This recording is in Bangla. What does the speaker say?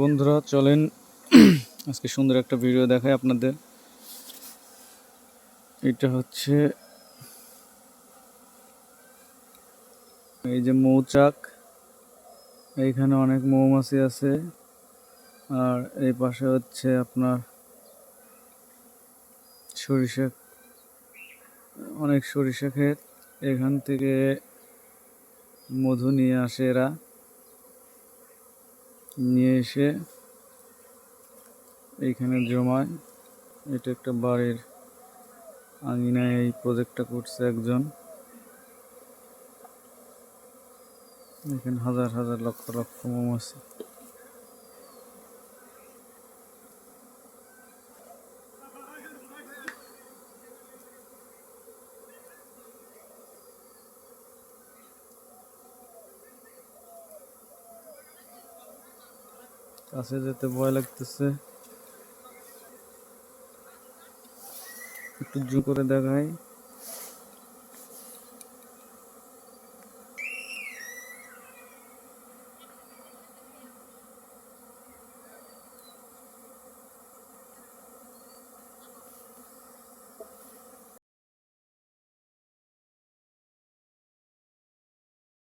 বন্ধুরা, চলেন। আজকে সুন্দর একটা ভিডিও দেখাই আপনাদের। এটা হচ্ছে এই যে মৌচাক। এইখানে অনেক মৌমাছি আছে। আর এই পাশে হচ্ছে আপনার সরিষা, অনেক সরিষা ক্ষেত। এখান থেকে মধু নিয়ে আসে এরা। নিয়ে এসে এইখানে জমায়। এটা একটা বাড়ির আঙিনায় এই প্রজেক্টটা করছে একজন। এখানে হাজার হাজার লক্ষ লক্ষ মৌমাছি কাছে যেতে ভয় লাগতেছে একটু জু করে দেখাই